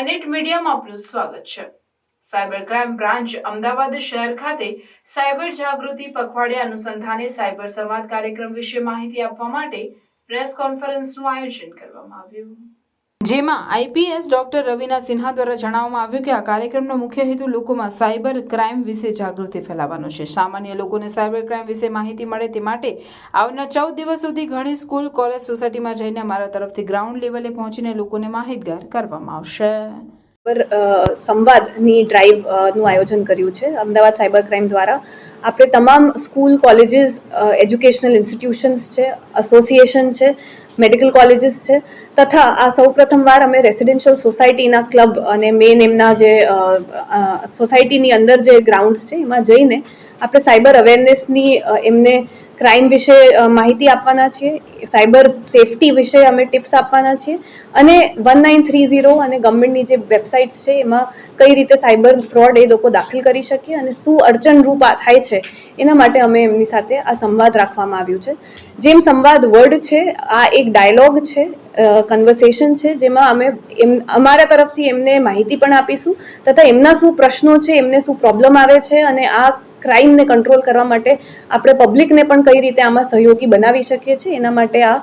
Skynet મીડિયામાં આપનું સ્વાગત છે. સાયબર ક્રાઇમ બ્રાન્ચ અમદાવાદ શહેર ખાતે સાયબર જાગૃતિ પખવાડિયા અનુસંધાને સાયબર સંવાદ કાર્યક્રમ વિશે માહિતી આપવા માટે પ્રેસ કોન્ફરન્સનું આયોજન કરવામાં આવ્યું. જેમાં આઈપીએસ ડોક્ટર રવિના સિન્હા દ્વારા જણાવવામાં આવ્યું કે આ કાર્યક્રમનો મુખ્ય હેતુ લોકોમાં સાયબર ક્રાઇમ વિશે જાગૃતિ ફેલાવવાનો છે. સામાન્ય લોકોને સાયબર ક્રાઇમ વિશે માહિતી મળે તે માટે આવનાર ચૌદ દિવસ સુધી ઘણી સ્કૂલ, કોલેજ, સોસાયટીમાં જઈને અમારા તરફથી ગ્રાઉન્ડ લેવલે પહોંચીને લોકોને માહિતગાર કરવામાં આવશે. પર સંવાદની ડ્રાઈવનું આયોજન કર્યું છે. અમદાવાદ સાયબર ક્રાઇમ દ્વારા આપણે તમામ સ્કૂલ, કોલેજીસ એજ્યુકેશનલ ઇન્સ્ટિટ્યુશન્સ છે એસોસિએશન છે મેડિકલ કોલેજીસ છે. તથા આ સૌ પ્રથમવાર અમે રેસિડેન્શિયલ સોસાયટીના ક્લબ અને મેન એમના જે સોસાયટીની અંદર જે ગ્રાઉન્ડ્સ છે, એમાં જઈને આપણે સાયબર અવેરનેસની એમને ક્રાઇમ વિશે માહિતી આપવાના છીએ. સાયબર સેફટી વિશે અમે ટિપ્સ આપવાના છીએ. અને વન નાઇન થ્રી ઝીરો અને ગવર્મેન્ટની જે વેબસાઇટ્સ છે, એમાં કઈ રીતે સાયબર ફ્રોડ એ લોકો દાખલ કરી શકીએ અને શું અડચણરૂપ આ થાય છે, એના માટે અમે એમની સાથે આ સંવાદ રાખવામાં આવ્યું છે. જેમ સંવાદ વર્ડ છે, આ એક ડાયલોગ છે કન્વર્સેશન છે, જેમાં અમે એમ, અમારા તરફથી એમને માહિતી પણ આપીશું, તથા એમના શું પ્રશ્નો છે, એમને શું પ્રોબ્લેમ આવે છે, અને આ ક્રાઇમને કંટ્રોલ કરવા માટે આપણે પબ્લિકને પણ કઈ રીતે આમાં સહયોગી બનાવી શકીએ છીએ, એના માટે આ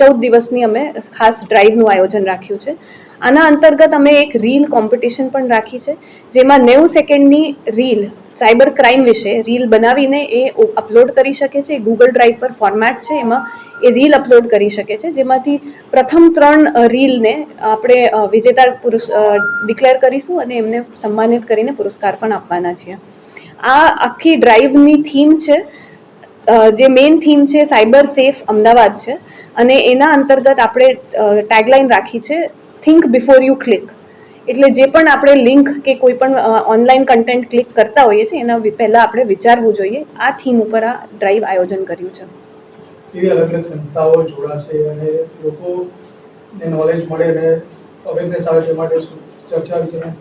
ચૌદ દિવસની અમે ખાસ ડ્રાઈવનું આયોજન રાખ્યું છે. આના અંતર્ગત અમે એક રીલ કોમ્પિટિશન પણ રાખી છે, જેમાં નેવું સેકન્ડની રીલ સાયબર ક્રાઇમ વિશે રીલ બનાવીને એ અપલોડ કરી શકે છે. ગૂગલ ડ્રાઈવ પર ફોર્મેટ છે, એમાં એ રીલ અપલોડ કરી શકે છે. જેમાંથી પ્રથમ ત્રણ રીલને આપણે વિજેતા પુરુષ ડિક્લેર કરીશું અને એમને સન્માનિત કરીને પુરસ્કાર પણ આપવાના છીએ. આ આખી ડ્રાઈવની થીમ છે. જે મેઇન થીમ છે સાયબર સેફ અમદાવાદ છે. અને એના અંતર્ગત આપણે ટેગલાઇન રાખી છે થિંક બિફોર યુ ક્લિક એટલે જે પણ આપણે લિંક કે કોઈ પણ ઓનલાઈન કન્ટેન્ટ ક્લિક કરતા હોઈએ છીએ, એના પહેલાં આપણે વિચારવું જોઈએ, આ થીમ ઉપર આ ડ્રાઈવ આયોજન કર્યું છે. એવી અલગ અલગ સંસ્થાઓ જોડાશે અને લોકોને નોલેજ મળે અને અવેરનેસ આવે તે માટે ચર્ચા વિચારણા?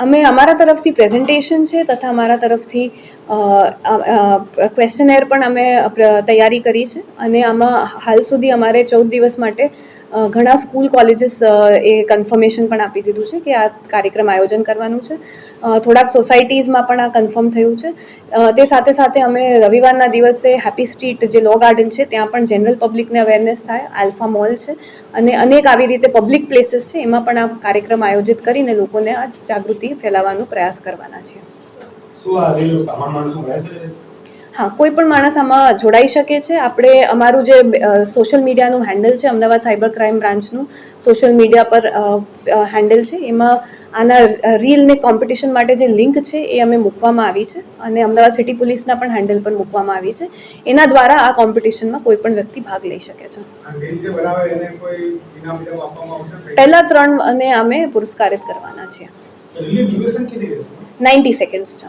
અમે અમારા તરફથી પ્રેઝન્ટેશન છે તથા અમારા તરફથી ક્વેશ્ચનેર પણ અમે તૈયારી કરી છે. અને આમાં હાલ સુધી અમારે ચૌદ દિવસ માટે ઘણા સ્કૂલ કોલેજીસ એ કન્ફર્મેશન પણ આપી દીધું છે કે આ કાર્યક્રમ આયોજન કરવાનું છે. થોડાક સોસાયટીઝમાં પણ આ કન્ફર્મ થયું છે. તે સાથે સાથે અમે રવિવારના દિવસે હેપી સ્ટ્રીટ જે લો ગાર્ડન છે, ત્યાં પણ જનરલ પબ્લિકને અવેરનેસ થાય. આલ્ફા મોલ છે. અને અનેક આવી રીતે પબ્લિક પ્લેસીસ છે, એમાં પણ આ કાર્યક્રમ આયોજિત કરીને લોકોને આ જાગૃતિ ફેલાવવાનો પ્રયાસ કરવાના છે? હા કોઈ પણ માણસ આમાં જોડાઈ શકે છે? આપણે અમારું જે સોશિયલ મીડિયાનું હેન્ડલ છે અમદાવાદ સાયબર ક્રાઇમ બ્રાન્ચનું સોશિયલ મીડિયા પર હેન્ડલ છે. એમાં આના રીલને કોમ્પિટિશન માટે જે લિંક છે એ અમે મૂકવામાં આવી છે અને અમદાવાદ સિટી પોલીસના પણ હેન્ડલ પર મૂકવામાં આવી છે. એના દ્વારા આ કોમ્પિટિશનમાં કોઈ પણ વ્યક્તિ ભાગ લઈ શકે છે. પહેલા ત્રણ અને અમે પુરસ્કારિત કરવાના છીએ. નાઇન્ટી સેકન્ડ્સ છે.